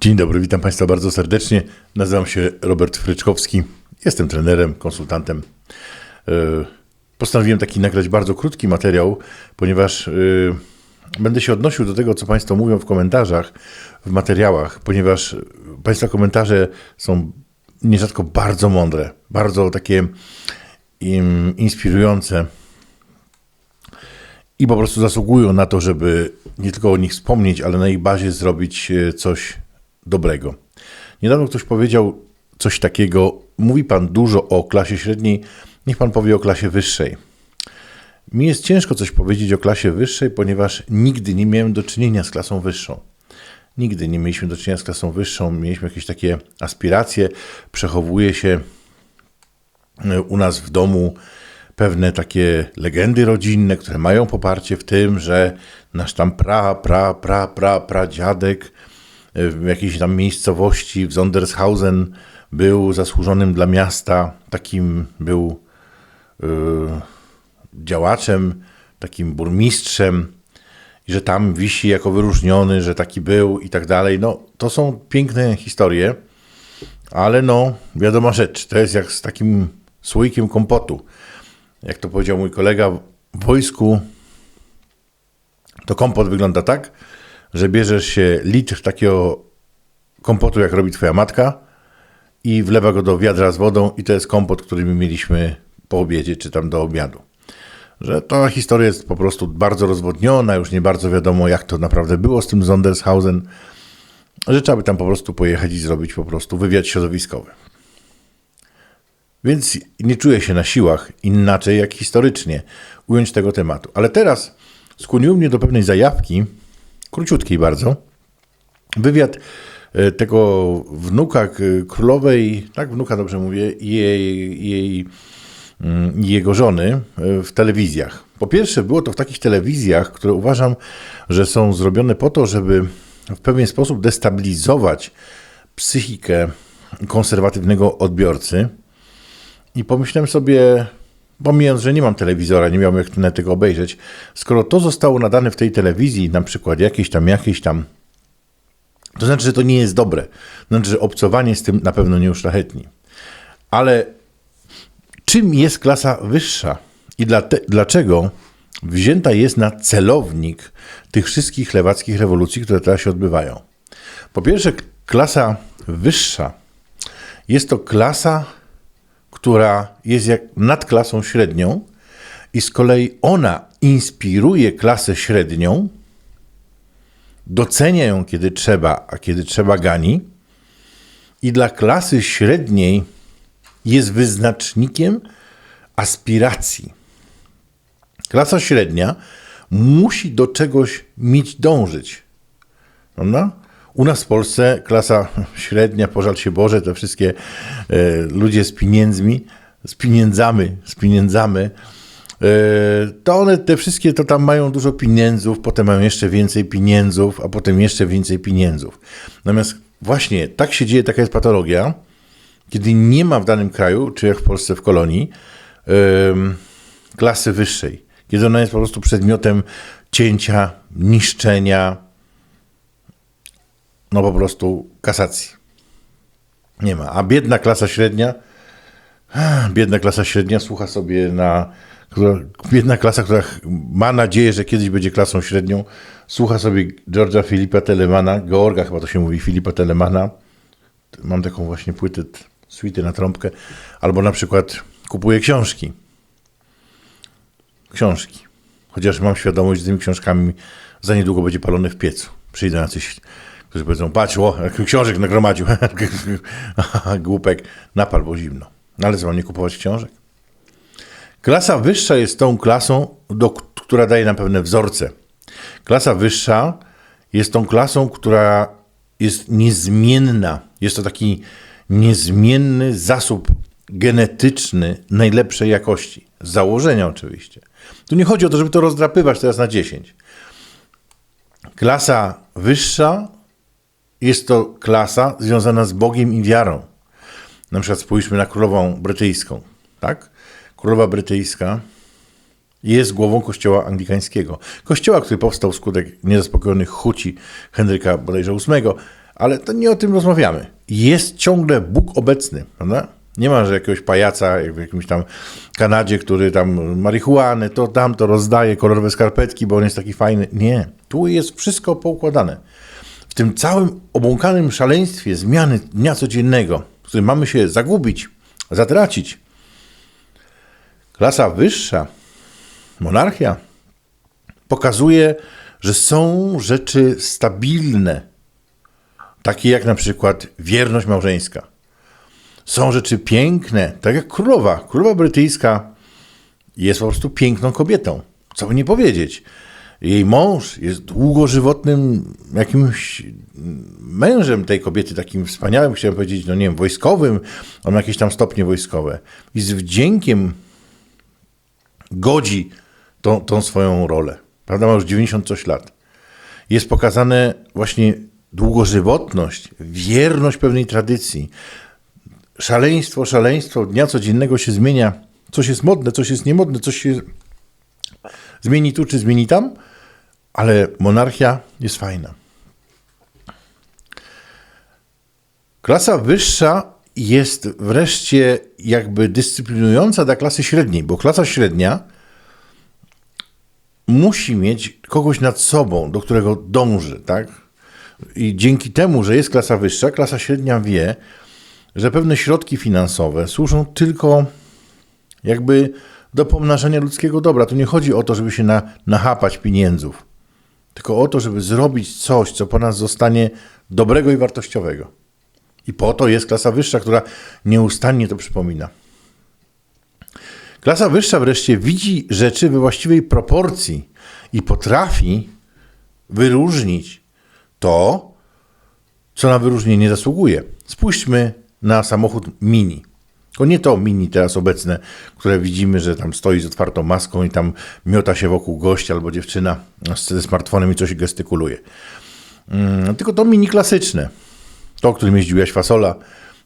Dzień dobry, witam Państwa bardzo serdecznie. Nazywam się Robert Fryczkowski. Jestem trenerem, konsultantem. E, Postanowiłem taki nagrać bardzo krótki materiał, ponieważ e, będę się odnosił do tego, co Państwo mówią w komentarzach, w materiałach, ponieważ Państwa komentarze są nierzadko bardzo mądre, bardzo takie inspirujące i po prostu zasługują na to, żeby nie tylko o nich wspomnieć, ale na ich bazie zrobić e, coś dobrego. Niedawno ktoś powiedział coś takiego: Mówi pan dużo o klasie średniej, niech pan powie o klasie wyższej. Mi jest ciężko coś powiedzieć o klasie wyższej, ponieważ nigdy nie miałem do czynienia z klasą wyższą. Nigdy nie mieliśmy do czynienia z klasą wyższą, mieliśmy jakieś takie aspiracje, przechowuje się e, u nas w domu pewne takie legendy rodzinne, które mają poparcie w tym, że nasz tam pra, pra, pra, pra, pra dziadek w jakiejś tam miejscowości w Sondershausen był zasłużonym dla miasta, takim był yy, działaczem, takim burmistrzem, i że tam wisi jako wyróżniony, że taki był i tak dalej. No, to są piękne historie, ale no, wiadoma rzecz, to jest jak z takim słoikiem kompotu. Jak to powiedział mój kolega, w wojsku to kompot wygląda tak, że bierzesz się litr takiego kompotu, jak robi twoja matka i wlewa go do wiadra z wodą i to jest kompot, który my mieliśmy po obiedzie, czy tam do obiadu. Że ta historia jest po prostu bardzo rozwodniona, już nie bardzo wiadomo, jak to naprawdę było z tym Sondershausen, że trzeba by tam po prostu pojechać i zrobić po prostu wywiad środowiskowy. Więc nie czuję się na siłach inaczej jak historycznie ująć tego tematu. Ale teraz skłoniło mnie do pewnej zajawki, króciutkiej bardzo. Wywiad e, tego wnuka królowej, tak wnuka dobrze mówię, jej, jej, mm, jego żony e, w telewizjach. Po pierwsze, było to w takich telewizjach, które uważam, że są zrobione po to, żeby w pewien sposób destabilizować psychikę konserwatywnego odbiorcy. I pomyślałem sobie, pomijając, że nie mam telewizora, nie miałem jak na tego obejrzeć, skoro to zostało nadane w tej telewizji, na przykład jakieś tam, jakieś tam, to znaczy, że to nie jest dobre. Znaczy, że obcowanie z tym na pewno nie uszlachetni. Ale czym jest klasa wyższa i dlate, dlaczego wzięta jest na celownik tych wszystkich lewackich rewolucji, które teraz się odbywają? Po pierwsze, klasa wyższa jest to klasa, która jest jak nad klasą średnią i z kolei ona inspiruje klasę średnią, docenia ją kiedy trzeba, a kiedy trzeba gani i dla klasy średniej jest wyznacznikiem aspiracji. Klasa średnia musi do czegoś mieć dążyć. Prawda? U nas w Polsce klasa średnia, pożal się Boże, te wszystkie e, ludzie z pieniędzmi, z pieniędzami, z pieniędzami, e, to one te wszystkie to tam mają dużo pieniędzów, potem mają jeszcze więcej pieniędzów, a potem jeszcze więcej pieniędzów. Natomiast właśnie tak się dzieje, taka jest patologia, kiedy nie ma w danym kraju, czy jak w Polsce w kolonii, klasy wyższej. Kiedy ona jest po prostu przedmiotem cięcia, niszczenia, no po prostu kasacji. Nie ma. A biedna klasa średnia, biedna klasa średnia słucha sobie na. Która, biedna klasa, która ma nadzieję, że kiedyś będzie klasą średnią, słucha sobie George'a Filipa Telemana, Georga chyba to się mówi, Filipa Telemana. Mam taką właśnie płytę, suity na trąbkę. Albo na przykład kupuje książki. Książki. Chociaż mam świadomość, że tymi książkami za niedługo będzie palony w piecu. Przyjdą jacyś którzy powiedzą, patrz, o, książek nagromadził. Głupek, napal, bo zimno. No ale co, mam nie kupować książek? Klasa wyższa jest tą klasą, do, która daje nam pewne wzorce. Klasa wyższa jest tą klasą, która jest niezmienna. Jest to taki niezmienny zasób genetyczny najlepszej jakości. Z założenia oczywiście. Tu nie chodzi o to, żeby to rozdrapywać teraz na 10. Klasa wyższa jest to klasa związana z Bogiem i wiarą. Na przykład spójrzmy na królową brytyjską. Tak? Królowa brytyjska jest głową kościoła anglikańskiego. Kościoła, który powstał wskutek niezaspokojonych huci Henryka bodajże VIII, Ale to nie o tym rozmawiamy. Jest ciągle Bóg obecny, prawda? Nie ma, że jakiegoś pajaca w jakimś tam Kanadzie, który tam marihuanę, to tam to rozdaje, kolorowe skarpetki, bo on jest taki fajny. Nie. Tu jest wszystko poukładane. Tym całym obłąkanym szaleństwie zmiany dnia codziennego, w którym mamy się zagubić, zatracić. Klasa wyższa, monarchia, pokazuje, że są rzeczy stabilne, takie jak na przykład wierność małżeńska. Są rzeczy piękne, tak jak królowa. Królowa brytyjska jest po prostu piękną kobietą. Co by nie powiedzieć. Jej mąż jest długożywotnym jakimś mężem tej kobiety, takim wspaniałym, chciałem powiedzieć, no nie wiem, wojskowym. On ma jakieś tam stopnie wojskowe. I z wdziękiem godzi tą, tą swoją rolę. Prawda, ma już 90 coś lat. Jest pokazane właśnie długożywotność, wierność pewnej tradycji. Szaleństwo, szaleństwo dnia codziennego się zmienia. Coś jest modne, coś jest niemodne, coś się zmieni tu czy zmieni tam, ale monarchia jest fajna. Klasa wyższa jest wreszcie jakby dyscyplinująca dla klasy średniej, bo klasa średnia musi mieć kogoś nad sobą, do którego dąży, tak? I dzięki temu, że jest klasa wyższa, klasa średnia wie, że pewne środki finansowe służą tylko jakby do pomnażania ludzkiego dobra. Tu nie chodzi o to, żeby się na, nachapać pieniędzów, tylko o to, żeby zrobić coś, co po nas zostanie dobrego i wartościowego. I po to jest klasa wyższa, która nieustannie to przypomina. Klasa wyższa wreszcie widzi rzeczy we właściwej proporcji i potrafi wyróżnić to, co na wyróżnienie zasługuje. Spójrzmy na samochód mini. To nie to mini teraz obecne, które widzimy, że tam stoi z otwartą maską i tam miota się wokół gościa albo dziewczyna ze smartfonem i coś gestykuluje. Mm, tylko to mini klasyczne. To, którym jeździł Jaś Fasola,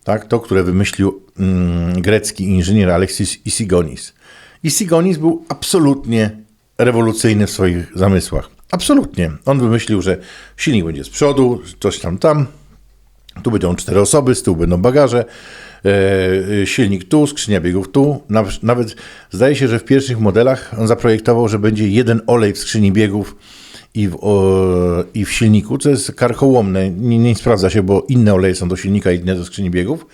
tak? to, które wymyślił mm, grecki inżynier Alexis Isigonis. Isigonis był absolutnie rewolucyjny w swoich zamysłach. Absolutnie. On wymyślił, że silnik będzie z przodu, coś tam tam, tu będą cztery osoby, z tyłu będą bagaże, silnik tu, skrzynia biegów tu. Nawet, zdaje się, że w pierwszych modelach on zaprojektował, że będzie jeden olej w skrzyni biegów i w, i w silniku, co jest karkołomne. Nie, nie sprawdza się, bo inne oleje są do silnika, inne do skrzyni biegów.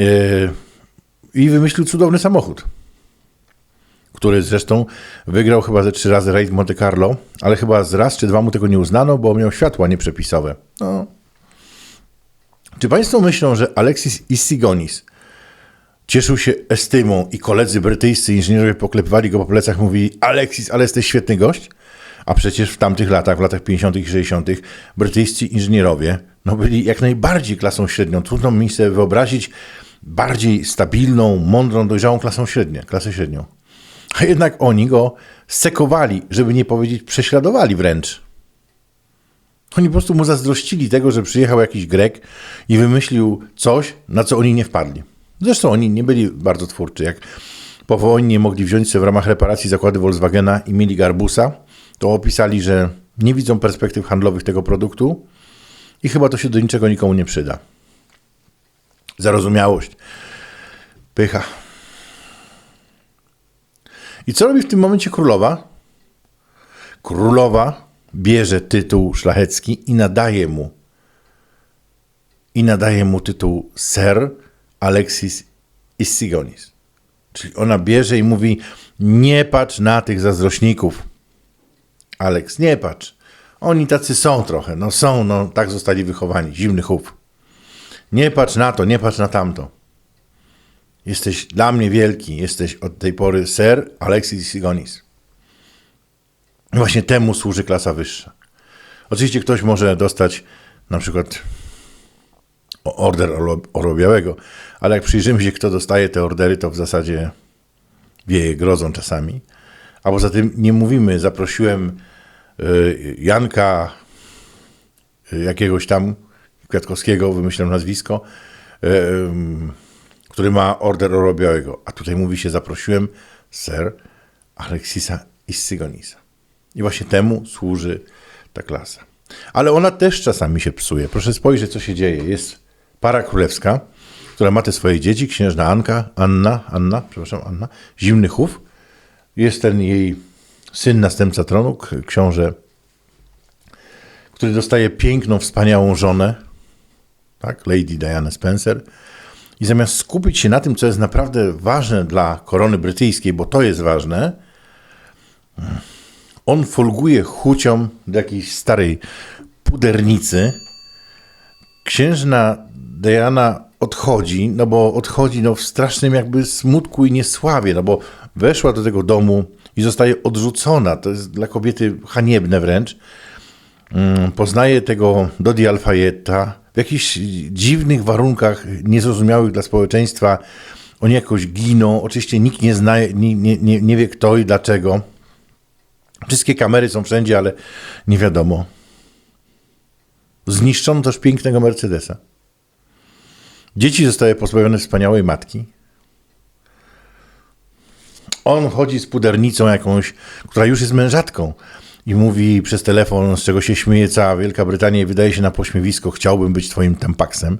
E, I wymyślił cudowny samochód, który zresztą wygrał chyba ze trzy razy rajd Monte Carlo, ale chyba z raz czy dwa mu tego nie uznano, bo miał światła nieprzepisowe. No. Czy Państwo myślą, że Alexis Issigonis cieszył się estymą i koledzy brytyjscy inżynierowie poklepywali go po plecach, mówili Alexis, ale jesteś świetny gość? A przecież w tamtych latach, w latach 50. i 60., brytyjscy inżynierowie no, byli jak najbardziej klasą średnią. Trudno mi sobie wyobrazić bardziej stabilną, mądrą, dojrzałą klasą średnią, klasę średnią. A jednak oni go sekowali, żeby nie powiedzieć prześladowali wręcz. Oni po prostu mu zazdrościli tego, że przyjechał jakiś Grek i wymyślił coś, na co oni nie wpadli. Zresztą oni nie byli bardzo twórczy. Jak po wojnie mogli wziąć sobie w ramach reparacji zakłady Volkswagena i mieli Garbusa, to opisali, że nie widzą perspektyw handlowych tego produktu i chyba to się do niczego nikomu nie przyda. Zarozumiałość, pycha. I co robi w tym momencie królowa? Królowa bierze tytuł szlachecki i nadaje mu i nadaje mu tytuł Sir Alexis Issigonis. Czyli ona bierze i mówi: Nie patrz na tych zazdrośników. Alex, nie patrz. Oni tacy są trochę. No są, no tak zostali wychowani. Zimny chów. Nie patrz na to, nie patrz na tamto. Jesteś dla mnie wielki. Jesteś od tej pory Sir Alexis Issigonis. Właśnie temu służy klasa wyższa. Oczywiście ktoś może dostać na przykład order orobiałego, ale jak przyjrzymy się, kto dostaje te ordery, to w zasadzie wieje grozą czasami. A poza tym nie mówimy, zaprosiłem y, Janka y, jakiegoś tam Kwiatkowskiego, wymyślam nazwisko, y, który ma order orobiałego. A tutaj mówi się, zaprosiłem ser Aleksisa Issygonisa. I właśnie temu służy ta klasa. Ale ona też czasami się psuje. Proszę spojrzeć, co się dzieje. Jest para królewska, która ma te swoje dzieci, księżna Anka, Anna, Anna, przepraszam, Anna, Zimny Chów. Jest ten jej syn, następca tronu, książę, który dostaje piękną, wspaniałą żonę, tak, Lady Diana Spencer. I zamiast skupić się na tym, co jest naprawdę ważne dla korony brytyjskiej, bo to jest ważne, on folguje chucią do jakiejś starej pudernicy. Księżna Diana odchodzi, no bo odchodzi no, w strasznym jakby smutku i niesławie, no bo weszła do tego domu i zostaje odrzucona. To jest dla kobiety haniebne wręcz. Mm, Poznaje tego Dodi Alfayeta w jakichś dziwnych warunkach, niezrozumiałych dla społeczeństwa. Oni jakoś giną. Oczywiście nikt nie, zna, nie, nie, nie wie kto i dlaczego. Wszystkie kamery są wszędzie, ale nie wiadomo. Zniszczono też pięknego Mercedesa. Dzieci zostały pozbawione wspaniałej matki. On chodzi z pudernicą jakąś, która już jest mężatką i mówi przez telefon, z czego się śmieje cała Wielka Brytania i wydaje się na pośmiewisko, chciałbym być twoim tampaksem.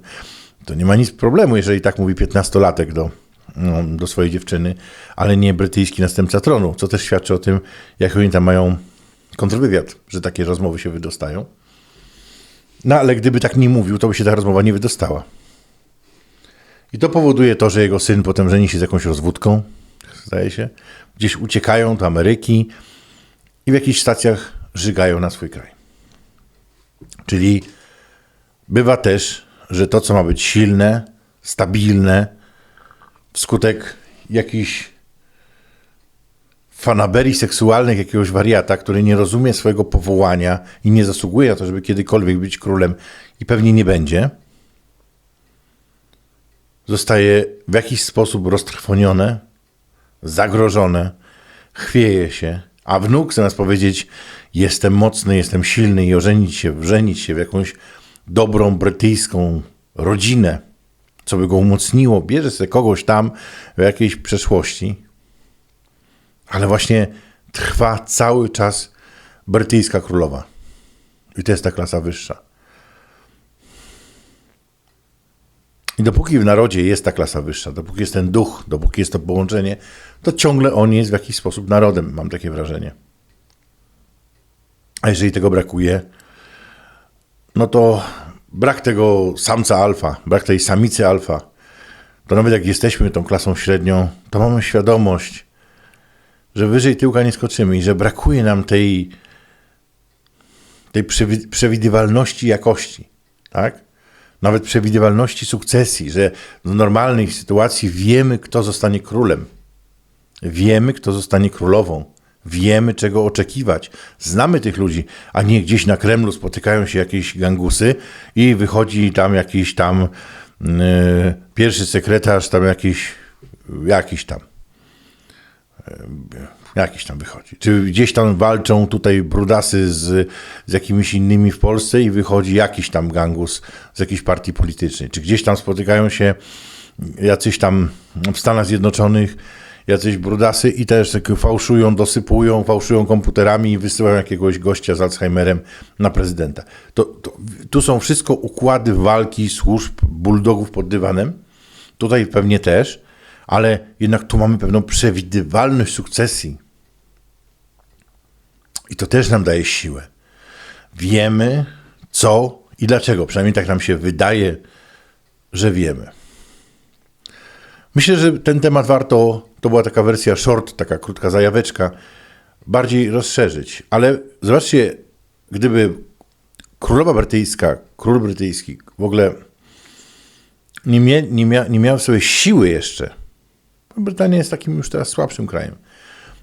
To nie ma nic problemu, jeżeli tak mówi 15-latek do, no, do swojej dziewczyny, ale nie brytyjski następca tronu, co też świadczy o tym, jak oni tam mają kontrwywiad, że takie rozmowy się wydostają. No ale gdyby tak nie mówił, to by się ta rozmowa nie wydostała. I to powoduje to, że jego syn potem żeni się z jakąś rozwódką, zdaje się, gdzieś uciekają do Ameryki i w jakichś stacjach żygają na swój kraj. Czyli bywa też, że to, co ma być silne, stabilne, wskutek jakichś fanaberii seksualnych jakiegoś wariata, który nie rozumie swojego powołania i nie zasługuje na to, żeby kiedykolwiek być królem i pewnie nie będzie, zostaje w jakiś sposób roztrwonione, zagrożone, chwieje się, a wnuk zamiast powiedzieć jestem mocny, jestem silny i ożenić się, wrzenić się w jakąś dobrą brytyjską rodzinę, co by go umocniło, bierze sobie kogoś tam w jakiejś przeszłości, ale właśnie trwa cały czas brytyjska królowa. I to jest ta klasa wyższa. I dopóki w narodzie jest ta klasa wyższa, dopóki jest ten duch, dopóki jest to połączenie, to ciągle on jest w jakiś sposób narodem, mam takie wrażenie. A jeżeli tego brakuje, no to brak tego samca alfa, brak tej samicy alfa, to nawet jak jesteśmy tą klasą średnią, to mamy świadomość, że wyżej tyłka nie skoczymy i że brakuje nam tej, tej przewi- przewidywalności jakości, tak? Nawet przewidywalności sukcesji, że w normalnej sytuacji wiemy, kto zostanie królem. Wiemy, kto zostanie królową. Wiemy, czego oczekiwać. Znamy tych ludzi, a nie gdzieś na Kremlu spotykają się jakieś gangusy i wychodzi tam jakiś tam yy, pierwszy sekretarz, tam jakiś, jakiś tam jakiś tam wychodzi. Czy gdzieś tam walczą tutaj brudasy z, z jakimiś innymi w Polsce i wychodzi jakiś tam gangus z jakiejś partii politycznej. Czy gdzieś tam spotykają się jacyś tam w Stanach Zjednoczonych jacyś brudasy i też tak fałszują, dosypują, fałszują komputerami i wysyłają jakiegoś gościa z Alzheimerem na prezydenta. To, to, tu są wszystko układy walki służb bulldogów pod dywanem. Tutaj pewnie też, ale jednak tu mamy pewną przewidywalność sukcesji. I to też nam daje siłę. Wiemy, co i dlaczego. Przynajmniej tak nam się wydaje, że wiemy. Myślę, że ten temat warto, to była taka wersja short, taka krótka zajaweczka, bardziej rozszerzyć. Ale zobaczcie, gdyby królowa brytyjska, król brytyjski w ogóle nie, mia, nie, mia, nie miał sobie siły jeszcze, Brytania jest takim już teraz słabszym krajem,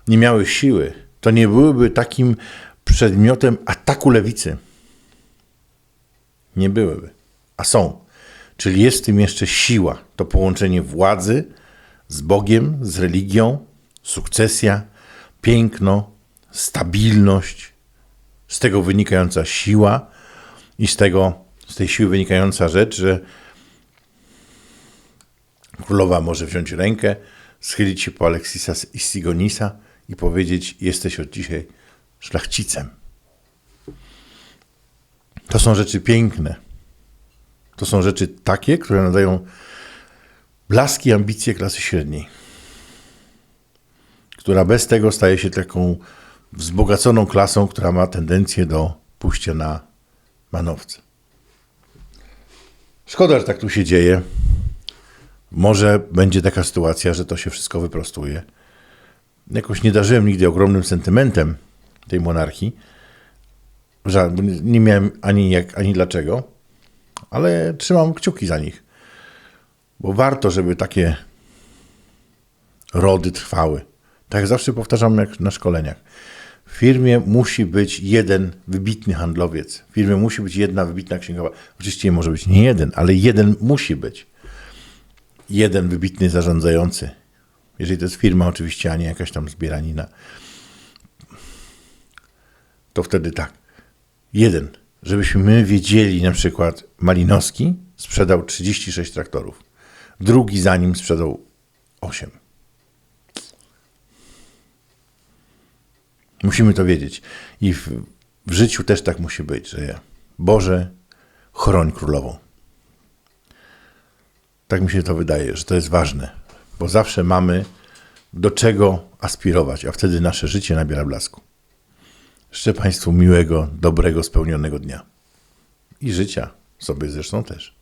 nie miały siły, to nie byłyby takim przedmiotem ataku lewicy. Nie byłyby, a są. Czyli jest w tym jeszcze siła, to połączenie władzy z Bogiem, z religią, sukcesja, piękno, stabilność, z tego wynikająca siła i z, tego, z tej siły wynikająca rzecz, że królowa może wziąć rękę, schylić się po Aleksisa i Sigonisa i powiedzieć: Jesteś od dzisiaj szlachcicem. To są rzeczy piękne. To są rzeczy takie, które nadają blaski ambicje klasy średniej, która bez tego staje się taką wzbogaconą klasą, która ma tendencję do pójścia na manowce. Szkoda, że tak tu się dzieje. Może będzie taka sytuacja, że to się wszystko wyprostuje. Jakoś nie darzyłem nigdy ogromnym sentymentem tej monarchii. Nie miałem ani jak, ani dlaczego, ale trzymam kciuki za nich. Bo warto, żeby takie rody trwały. Tak zawsze powtarzam jak na szkoleniach. W firmie musi być jeden wybitny handlowiec. W firmie musi być jedna wybitna księgowa. Oczywiście może być nie jeden, ale jeden musi być. Jeden wybitny zarządzający. Jeżeli to jest firma oczywiście, a nie jakaś tam zbieranina. To wtedy tak. Jeden. Żebyśmy my wiedzieli, na przykład Malinowski sprzedał 36 traktorów. Drugi za nim sprzedał 8. Musimy to wiedzieć. I w, w życiu też tak musi być, że Boże, chroń królową. Tak mi się to wydaje, że to jest ważne, bo zawsze mamy do czego aspirować, a wtedy nasze życie nabiera blasku. Życzę Państwu miłego, dobrego, spełnionego dnia. I życia sobie zresztą też.